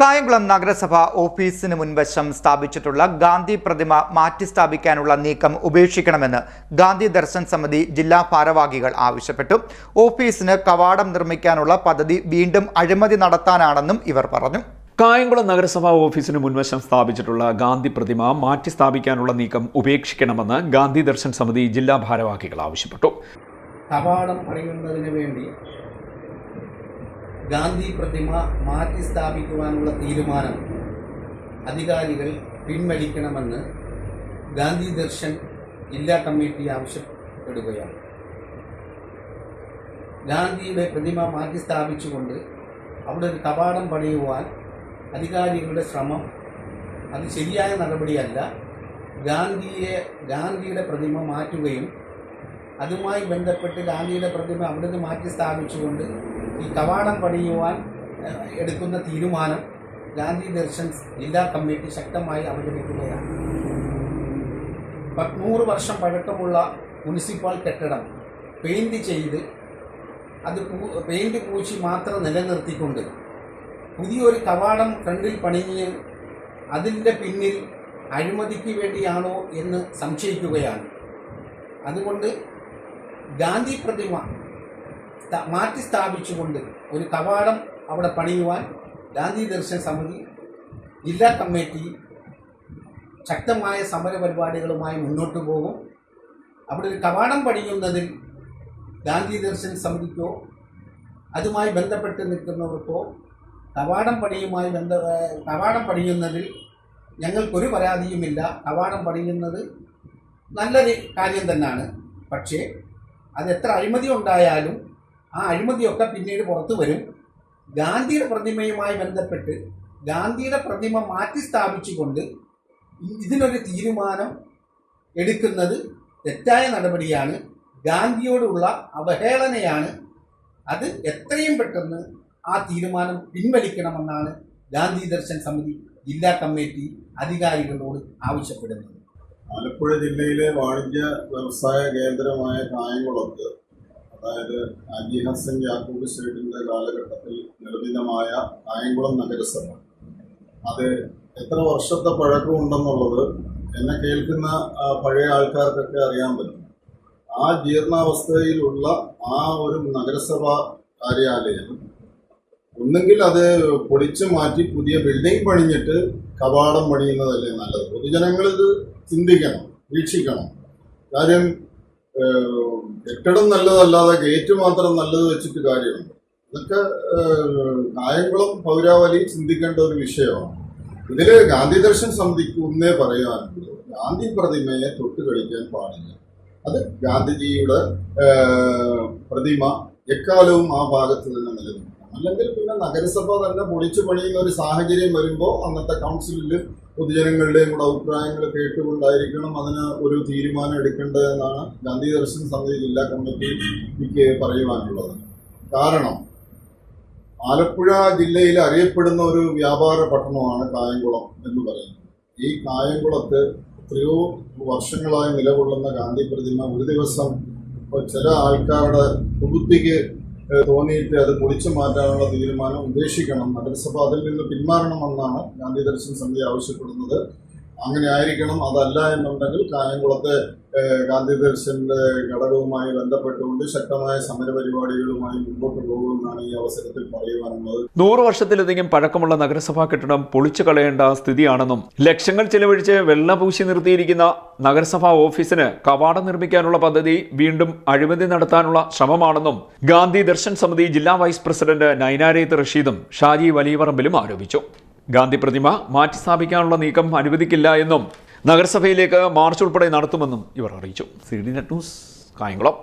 കായംകുളം നഗരസഭ ഓഫീസിന് മുൻവശം സ്ഥാപിച്ചിട്ടുള്ള ഗാന്ധി പ്രതിമ മാറ്റി സ്ഥാപിക്കാനുള്ള നീക്കം ഉപേക്ഷിക്കണമെന്ന് ഗാന്ധി ദർശൻ സമിതി ജില്ലാ ഭാരവാഹികൾ ആവശ്യപ്പെട്ടു. ഓഫീസിന് കവാടം നിർമ്മിക്കാനുള്ള പദ്ധതി വീണ്ടും അഴിമതി നടത്താനാണെന്നും ഇവർ പറഞ്ഞു. കായംകുളം നഗരസഭാ ഓഫീസിന് മുൻവശം സ്ഥാപിച്ചിട്ടുള്ള ഗാന്ധി പ്രതിമ മാറ്റി സ്ഥാപിക്കാനുള്ള നീക്കം ഉപേക്ഷിക്കണമെന്ന് ഗാന്ധി ദർശൻ സമിതി ജില്ലാ ഭാരവാഹികൾ ആവശ്യപ്പെട്ടു. കവാടം പണിയുന്നതിന് വേണ്ടി ഗാന്ധി പ്രതിമ മാറ്റി സ്ഥാപിക്കുവാനുള്ള തീരുമാനം. അധികാരികൾ പിൻവലിക്കണമെന്ന് ഗാന്ധി ദർശൻ ജില്ലാ കമ്മിറ്റി ആവശ്യപ്പെടുകയാണ്. ഗാന്ധിയുടെ പ്രതിമ മാറ്റി സ്ഥാപിച്ചുകൊണ്ട് അവിടെ ഒരു കവാടം പണിയുവാൻ അധികാരികളുടെ ശ്രമം അത് ശരിയായ നടപടിയല്ല. ഗാന്ധിയെ ഗാന്ധിയുടെ പ്രതിമ മാറ്റുകയും അതുമായി ബന്ധപ്പെട്ട് ഗാന്ധിയുടെ പ്രതിമ അവിടുന്ന് മാറ്റി സ്ഥാപിച്ചുകൊണ്ട് ഈ കവാടം പണിയുവാൻ എടുക്കുന്ന തീരുമാനം ഗാന്ധി ദർശൻ ജില്ലാ കമ്മിറ്റി ശക്തമായി അവഗണിക്കുകയാണ് പത്ത് നൂറ് വർഷം പഴക്കമുള്ള മുനിസിപ്പൽ കെട്ടിടം പെയിന്റ് ചെയ്ത് അത് പെയിന്റ് പൂശി മാത്രം നിലനിർത്തിക്കൊണ്ട് പുതിയൊരു കവാടം ഫ്രണ്ടിൽ പണിഞ്ഞ് അതിന്റെ പിന്നിൽ അഴിമതിക്ക് വേണ്ടിയാണോ എന്ന് സംശയിക്കുകയാണ്. അതുകൊണ്ട് ഗാന്ധി പ്രതിമ മാറ്റി സ്ഥാപിച്ചുകൊണ്ട് ഒരു കവാടം അവിടെ പണിയുവാൻ ഗാന്ധി ദർശൻ സമിതി ജില്ലാ കമ്മിറ്റി ശക്തമായ സമര പരിപാടികളുമായി മുന്നോട്ട് പോകും. അവിടെ ഒരു കവാടം പണിയുന്നതിൽ ഗാന്ധി ദർശൻ സമിതിക്കോ അതുമായി ബന്ധപ്പെട്ട് നിൽക്കുന്നവർക്കോ കവാടം പണിയുമായി ബന്ധ കവാടം പണിയുന്നതിൽ ഞങ്ങൾക്കൊരു പരാതിയുമില്ല. കവാടം പണിയുന്നത് നല്ലൊരു കാര്യം തന്നെയാണ് പക്ഷേ അത് എത്ര അഴിമതി ഉണ്ടായാലും ആ അഴിമതിയൊക്കെ പിന്നീട് പുറത്തു വരും. ഗാന്ധിയുടെ പ്രതിമയുമായി ബന്ധപ്പെട്ട് ഗാന്ധിയുടെ പ്രതിമ മാറ്റി സ്ഥാപിച്ചുകൊണ്ട് ഇതിനൊരു തീരുമാനം എടുക്കുന്നത് തെറ്റായ നടപടിയാണ്. ഗാന്ധിയോടുള്ള അവഹേളനയാണ്. അത് എത്രയും പെട്ടെന്ന് ആ തീരുമാനം പിൻവലിക്കണമെന്നാണ് ഗാന്ധി ദർശൻ സമിതി ജില്ലാ കമ്മിറ്റി അധികാരികളോട് ആവശ്യപ്പെടുന്നത്. ആലപ്പുഴ ജില്ലയിലെ വാണിജ്യ വ്യവസായ കേന്ദ്രമായ കായംകുളത്ത് അതായത് അജി ഹസൻ യാക്കൂബ് സ്റ്റേറ്റിന്റെ കാലഘട്ടത്തിൽ നിർമ്മിതമായ കായംകുളം നഗരസഭ. അത് എത്ര വർഷത്തെ പഴക്കമുണ്ടെന്നുള്ളത് എന്നെ കേൾക്കുന്ന പഴയ ആൾക്കാർക്കൊക്കെ അറിയാൻ പറ്റും. ആ ജീർണാവസ്ഥയിലുള്ള ആ ഒരു നഗരസഭ കാര്യാലയം ഒന്നുകിൽ അത് പൊളിച്ചു മാറ്റി പുതിയ ബിൽഡിംഗ് പണിഞ്ഞിട്ട് കവാടം പണിയുന്നതല്ലേ നല്ലത്? പൊതുജനങ്ങൾ ഇത് ചിന്തിക്കണം വീക്ഷിക്കണം. കാര്യം കെട്ടിടം നല്ലതല്ലാതെ ഗേറ്റ് മാത്രം നല്ലത് വെച്ചിട്ട് കാര്യമുണ്ട്. ഇതൊക്കെ നായംകുളം പൗരാവലി ചിന്തിക്കേണ്ട ഒരു വിഷയമാണ്. ഇതിൽ ഗാന്ധി ദർശൻ സമിതിക്ക് ഒന്നേ പറയാനുള്ളൂ. ഗാന്ധി പ്രതിമയെ തൊട്ട് കളിക്കാൻ പാടില്ല. അത് ഗാന്ധിജിയുടെ പ്രതിമ എക്കാലവും ആ ഭാഗത്ത് തന്നെ നിലനിൽക്കും. അല്ലെങ്കിൽ പിന്നെ നഗരസഭ തന്നെ പൊളിച്ചു പണിയുന്ന ഒരു സാഹചര്യം വരുമ്പോൾ അന്നത്തെ കൗൺസിലിൽ പൊതുജനങ്ങളുടെയും കൂടെ അഭിപ്രായങ്ങൾ കേട്ടുകൊണ്ടായിരിക്കണം അതിന് ഒരു തീരുമാനം എടുക്കേണ്ടതെന്നാണ് ഗാന്ധി ദർശൻ സമിതി ജില്ലാ കമ്മിറ്റിക്ക് പറയുവാനുള്ളത്. കാരണം ആലപ്പുഴ ജില്ലയിൽ അറിയപ്പെടുന്ന ഒരു വ്യാപാര പട്ടണമാണ് കായംകുളം എന്ന് പറയുന്നത്. ഈ കായംകുളത്ത് എത്രയോ വർഷങ്ങളായി നിലകൊള്ളുന്ന ഗാന്ധി പ്രതിമ ഒരു ദിവസം ചില ആൾക്കാരുടെ ബുദ്ധിക്ക് ഏഹ് തോന്നിയിട്ട് അത് പൊളിച്ചു മാറ്റാനുള്ള തീരുമാനം ഉപേക്ഷിക്കണം നഗരസഭ അതിൽ നിന്ന് പിന്മാറണമെന്നാണ് ഗാന്ധി ദർശൻ സമിതി ആവശ്യപ്പെടുന്നത്. അങ്ങനെ ആയിരിക്കണം അതല്ല എന്നുണ്ടെങ്കിൽ കായംകുളത്തെ ഗാന്ധി ദർശന്റെ ഘടകവുമായി ബന്ധപ്പെട്ടുകൊണ്ട് ശക്തമായ സമരപരിപാടികളുമായി മുമ്പോട്ട് പോകുമെന്നാണ് ഈ അവസരത്തിൽ പറയുവാനുള്ളത്. നൂറ് വർഷത്തിലധികം പഴക്കമുള്ള നഗരസഭാ കെട്ടിടം പൊളിച്ചു കളയേണ്ട സ്ഥിതിയാണെന്നും ലക്ഷങ്ങൾ ചെലവഴിച്ച് വെള്ള പൂശി നിർത്തിയിരിക്കുന്ന നഗരസഭാ ഓഫീസിന് കവാടം നിർമ്മിക്കാനുള്ള പദ്ധതി വീണ്ടും അഴിമതി നടത്താനുള്ള ശ്രമമാണെന്നും ഗാന്ധി ദർശൻ സമിതി ജില്ലാ വൈസ് പ്രസിഡന്റ് നൈനാരേത്ത് റഷീദും ഷാജി വലിയപറമ്പിലും ആരോപിച്ചു. ഗാന്ധി പ്രതിമ മാറ്റി സ്ഥാപിക്കാനുള്ള നീക്കം അനുവദിക്കില്ല എന്നും നഗരസഭയിലേക്ക് മാർച്ച് ഉൾപ്പെടെ നടത്തുമെന്നും ഇവർ അറിയിച്ചു. C D Net News Kayamkulam.